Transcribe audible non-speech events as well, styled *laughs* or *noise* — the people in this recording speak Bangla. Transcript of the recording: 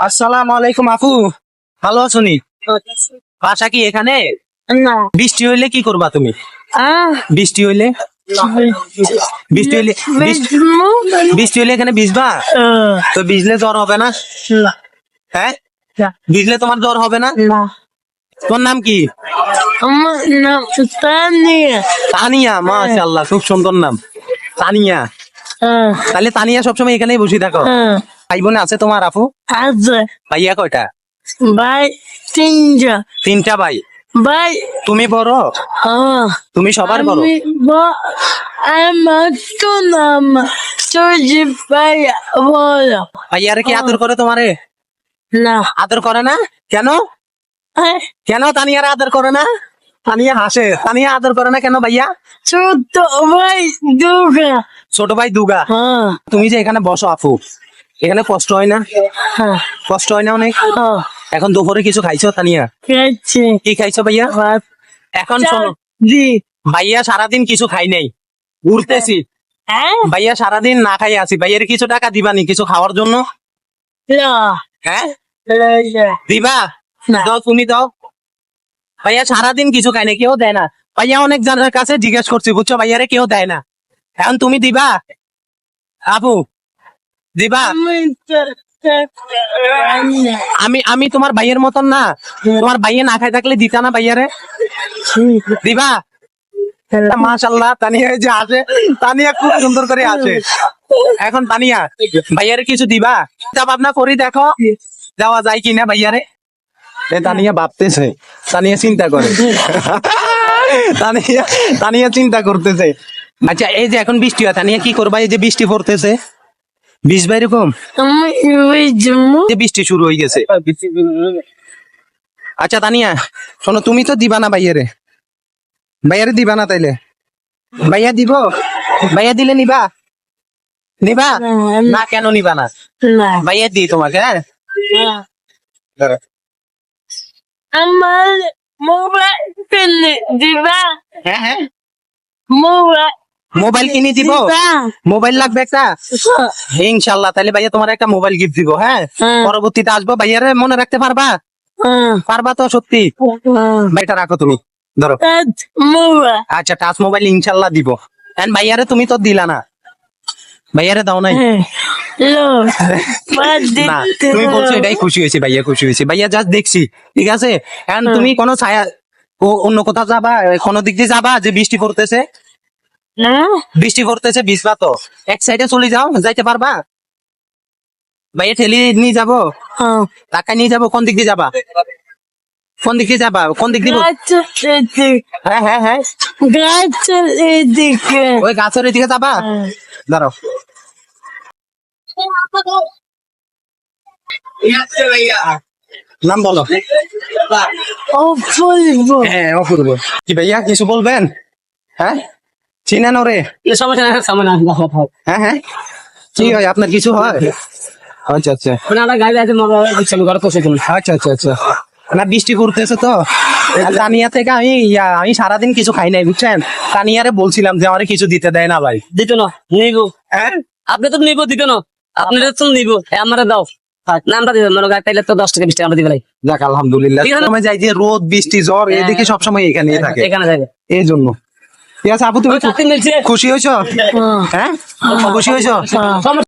আসসালামু আলাইকুম আপু। ভালো আছো নি বাসা কি এখানে? বৃষ্টি হইলে কি করবা তুমি? বৃষ্টি হইলে? বৃষ্টি হইলে বৃষ্টি- হইলে এখানে ভিজবা? তো ভিজলে জ্বর হবে না? হ্যাঁ? ভিজলে তোমার জ্বর হবে না? তোমার নাম কি? আমার নাম তানিয়া। তানিয়া মাশাআল্লাহ খুব সুন্দর নাম। তানিয়া। তাহলে তানিয়া সবসময় এখানেই বসে থাকো। হ্যাঁ। ভাই বোন আছে তোমার আপু? আছে। ভাইয়া কয়টা? ভাই তিনটা। তিনটা ভাই। ভাই। তুমি বড়? হ্যাঁ। তুমি সবার বড়? ভাইয়ারে কি আদর করে তোমারে? না। আদর করে না? কেন? হ্যাঁ, কেন তানিয়ার আদর করে না? তানিয়া হাসে। তানিয়া আদর করে না কেন ভাইয়া? ছোট ভাই দুর্গা ছোট ভাই দুগা। হ্যাঁ। তুমি যে এখানে বসো আপু। এখানে কষ্ট হয় না? হ্যাঁ। কষ্ট হয় না অনেক? হ্যাঁ। এখন দুপুরে কিছু খাইছো তানিয়া? গেছে কি খাইছো ভাইয়া? এখন শোনো। দি ভাইয়া সারাদিন কিছু খাই নাই। ঘুরতেছি। হ্যাঁ? ভাইয়া সারাদিন না খাই আছি। ভাইয়ের কিছু টাকা দিবানি কিছু খাওয়ার জন্য? হ্যাঁ। দিবা? না। দাও তুমি দাও। ভাইয়া সারাদিন কিছু খাই না কেউ দেয় না। ভাইয়া অনেক জনের কাছে জিজ্ঞেস করছি বুঝছ? ভাইয়ারে কেউ দেয় না। এখন তুমি দিবা? আপু আমি। আমি তোমার ভাইয়ের মতন না। তোমার ভাইয়ে না খাই থাকলে দিতা না ভাইয়ারে। দিবা? মাশাল্লাহ তানিয়া যে আছে তানিয়া খুব সুন্দর করে আছে এখন তানিয়া, ভাইয়ারে কিছু দিবা? চিন্তা ভাবনা করি, দেখো। যাওয়া যায় কিনা ভাইয়ারে। তানিয়া ভাবতেছে। তানিয়া চিন্তা করে। তানিয়া তানিয়া চিন্তা করতেছে। আচ্ছা এই যে এখন বৃষ্টি হয়, তানিয়া কি করবা? এই যে বৃষ্টি পড়তেছে। বিষ জন্য যে বৃষ্টি শুরু হয়ে গেছে। আচ্ছা তানিয়া শোনো তুমি তো দিবা না ভাইয়ারে ভাইয়ারে দিবা না তাইলে। ভাইয়া দিব? ভাইয়া দিলে নিবা? নিবা? না কেন নিবা না? ভাইয়া দি তোমাকে হ্যাঁ? আমার মোবাইল দিবা? হ্যাঁ হ্যাঁ। মোবাইল মোবাইল কিনে দিব। মোবাইল লাগবে একটা? ইনশাল্লাহ তাহলে ভাইয়া তোমার একটা মোবাইল গিফট দিব হ্যাঁ? হ্যাঁ। পরবর্তীতে আসব ভাইয়ারে মনে রাখতে পারবা? হ্যাঁ, পারবা তো সত্যি। ভাইটা রাখো তুমি ধরো। আচ্ছা টাচ মোবাইল ইনশাল্লাহ দিব। এন্ড ভাইয়ারে তুমি তো দিলা না। ভাইয়ারে দাও নাই। হ্যাঁ। *laughs* তুমি বলছো এটাই খুশি হয়েছে ভাইয়া খুশি হয়েছে। ভাইয়া জাস্ট দেখছি ঠিক আছে? এখন তুমি কোনো ছায়া অন্য কোথাও যাবা? কোনো দিক দিয়ে যাবা? যে বৃষ্টি পড়তেছে? বৃষ্টি পড়তেছে ভিজবা তো। এক সাইডে চলে যাও যাইতে পারবা? ভাইয়া ঠেলি নিয়ে যাব? হ্যাঁ। টাকা নিয়ে যাব কোন দিক দিয়ে যাবা? কোন দিক দিয়ে যাবা? কোন দিক দিয়ে গাছের এদিকে। হ্যাঁ হ্যাঁ হ্যাঁ। গাছের এদিকে। ওই গাছের দিকে যাবা? হ্যাঁ। দাঁড়াও। নাম বলো। অপূর্ব। হ্যাঁ অপূর্ব। কি ভাইয়া কিছু বলবেন? হ্যাঁ? চিনেন ওরে? সমস্যা সামনে হ্যাঁ হ্যাঁ। কি হয় আপনার কিছু হয়? আচ্ছা আচ্ছা। মানে আমরা গাড়ি আছে আমি ঘরে পৌঁছে দিলাম আচ্ছা আচ্ছা আচ্ছা। না বৃষ্টি পড়তেছে তো। তানিয়া থেকে আমি ইয়া, আমি সারাদিন কিছু খাই নাই বুঝছেন? তানিয়ারে বলছিলাম যে আমারে কিছু দিতে দেয় না ভাই। দিত না নিব। হ্যাঁ? আপনি তো নিব দিত না। আপনি তো নিব। আমরা দাও। মনে গাড়ি তো দশ টাকা বিশ টাকা আমরা দিবে যাক আলহামদুলিল্লাহ। যাই যে রোদ বৃষ্টি জ্বর এদিকে সবসময় এখানে থাকে। এখানে এই জন্য। আছে আপু তুমি খুশি হয়েছো? হ্যাঁ। হ্যাঁ? খুশি হয়েছো? সমস্যা